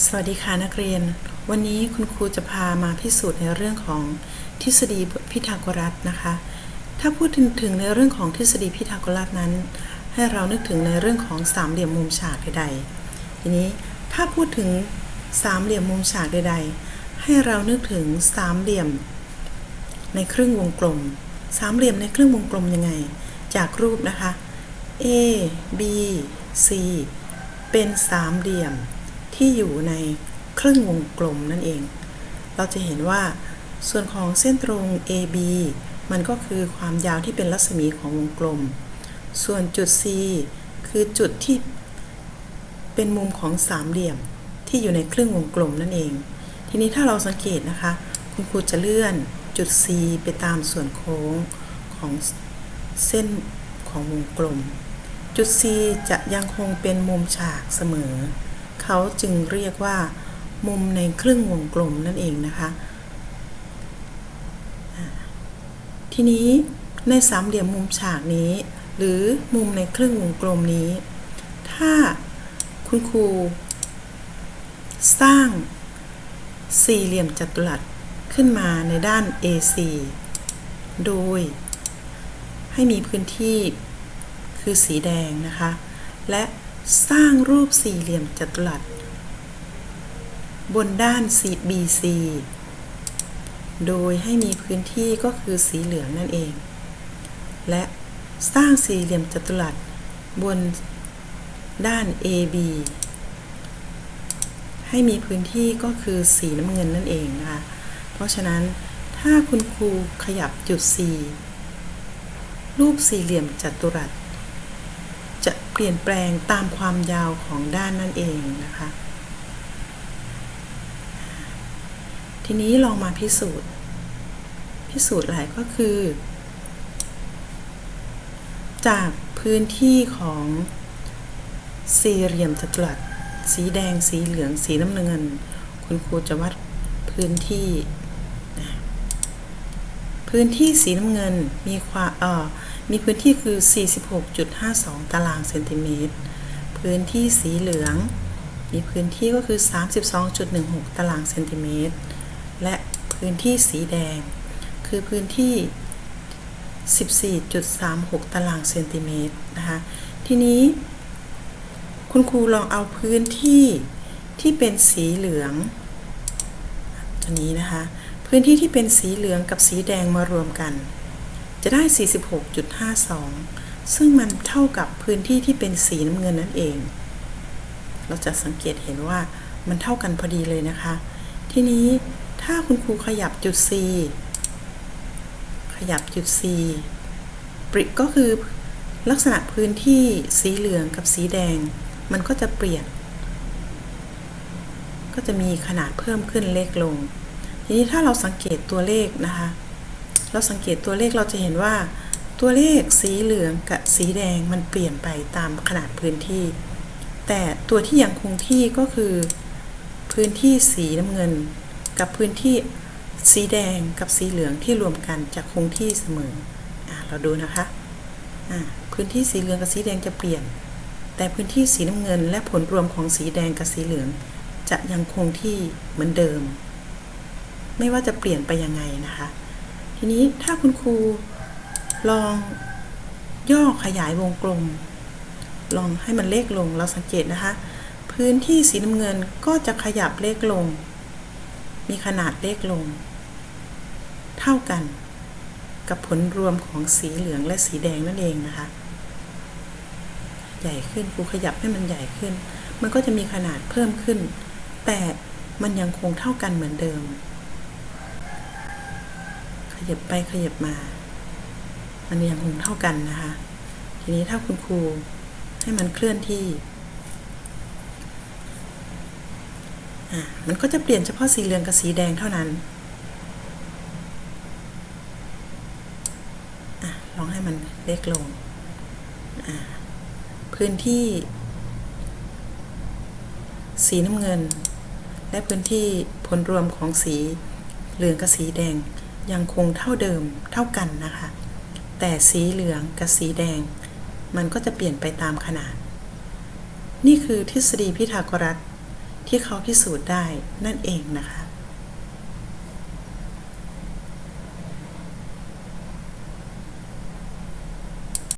สวัสดีค่ะนักเรียน วันนี้คุณครูจะพามาพิสูจน์ในเรื่องของทฤษฎีพีทาโกรัสนะคะ ถ้าพูดถึงถึงในเรื่องของทฤษฎีพีทาโกรัสนั้น ให้เรานึกถึงในเรื่องของสามเหลี่ยมมุมฉากใดๆทีนี้ถ้าพูดถึงสามเหลี่ยมมุมฉากใดๆ ให้เรานึกถึงสามเหลี่ยม ในครึ่งวงกลม สามเหลี่ยมในครึ่งวงกลมยังไง จากรูปนะคะ A B C เป็นสามเหลี่ยม ที่อยู่ในครึ่งวงกลมนั่นเอง เราจะเห็นว่าส่วนของเส้นตรง AB มันก็คือความยาวที่เป็นรัศมีของวงกลม ส่วนจุด C คือจุดที่เป็นมุมของสามเหลี่ยมที่อยู่ในครึ่งวงกลมนั่นเอง ทีนี้ถ้าเราสังเกตนะคะ คุณครูจะเลื่อนจุด C ไปตามส่วนโค้งของเส้นของวงกลม จุด C จะยังคงเป็นมุมฉากเสมอ เขาจึงเรียกว่า มุมในครึ่งวงกลมนั่นเองนะคะ ทีนี้ในสามเหลี่ยมมุมฉากนี้ หรือมุมในครึ่งวงกลมนี้ ถ้าคุณครูสร้างสี่เหลี่ยมจัตุรัสขึ้นมาในด้าน AC โดย ให้มีพื้นที่คือสีแดงนะคะ และ สร้างรูปสี่เหลี่ยมจัตุรัส บนด้าน BC โดยให้มีพื้นที่ก็คือสีเหลืองนั่นเอง และสร้างสี่เหลี่ยมจัตุรัส บนด้าน AB ให้มีพื้นที่ก็คือสีน้ำเงินนั่นเองนะคะ เพราะฉะนั้นถ้าคุณครูขยับจุด C รูปสี่เหลี่ยมจัตุรัส จะเปลี่ยนแปลงตามความยาวของด้านนั่นเองนะคะ ทีนี้ลองมาพิสูจน์ พิสูจน์หลายก็คือ จากพื้นที่ของสี่เหลี่ยมจัตุรัส สีแดงสีเหลืองสีน้ำเงิน คุณครูจะวัดพื้นที่ พื้นที่สีน้ำเงินมีความเอ่อ มีพื้นที่คือ 46.52 ตารางเซนติเมตร พื้นที่สีเหลือง มีพื้นที่ก็คือ 32.16 ตารางเซนติเมตร และพื้นที่สีแดง คือพื้นที่ 14.36 ตารางเซนติเมตรนะคะ ทีนี้ คุณครูลองเอาพื้นที่ที่เป็นสีเหลืองอันนี้นะคะ พื้นที่ที่เป็นสีเหลืองกับสีแดงมารวมกัน จะได้ 46.52 ซึ่งมันเท่ากับพื้นที่ที่เป็นสีน้ำเงินนั่นเอง เราจะสังเกตเห็นว่ามันเท่ากันพอดีเลยนะคะ ทีนี้ถ้าคุณครูขยับจุด C ขยับจุด C ปริก็คือลักษณะพื้นที่สีเหลืองกับสีแดง มันก็จะเปลี่ยน ก็จะมีขนาดเพิ่มขึ้นเล็กลง ทีนี้ถ้าเราสังเกตตัวเลขนะคะ เราสังเกตตัวเลขเราจะเห็นว่า ตัวเลขสีเหลืองกับสีแดงมันเปลี่ยนไปตามขนาดพื้นที่ แต่ตัวที่ยังคงที่ก็คือ พื้นที่สีน้ำเงิน กับพื้นที่สีแดงกับสีเหลืองที่รวมกันจะคงที่เสมออเราดูนะคะพื้นที่สีเหลืองกับสีแดงจะเปลี่ยน แต่พื้นที่สีน้ำเงิน และผลรวมของสีแดงกับสีเหลือง จะยังคงที่เหมือนเดิม ไม่ว่าจะเปลี่ยนไปยังไงนะคะ ทีนี้ถ้าคุณครูลองย่อขยายวงกลม ลองให้มันเล็กลงเราสังเกตนะคะ พื้นที่สีน้ำเงินก็จะขยับเล็กลง มีขนาดเล็กลง เท่ากันกับผลรวมของสีเหลืองและสีแดงนั่นเองนะคะ ใหญ่ขึ้นครูขยับให้มันใหญ่ขึ้น มันก็จะมีขนาดเพิ่มขึ้น แต่มันยังคงเท่ากันเหมือนเดิม ยับไปขยับมา มันยังคงเท่ากันนะคะ ทีนี้ถ้าคุณครูให้มันเคลื่อนที่อะมันก็จะเปลี่ยนเฉพาะสีเหลืองกับสีแดงเท่านั้นอะลองให้มันเล็กลงอะพื้นที่ สีน้ำเงิน และพื้นที่ผลรวมของสีเหลืองกับสีแดง ยังคงเท่าเดิมเท่ากันนะคะ แต่สีเหลืองกับสีแดง มันก็จะเปลี่ยนไปตามขนาด นี่คือทฤษฎีพีทาโกรัสที่เขาพิสูจน์ได้นั่นเองนะคะ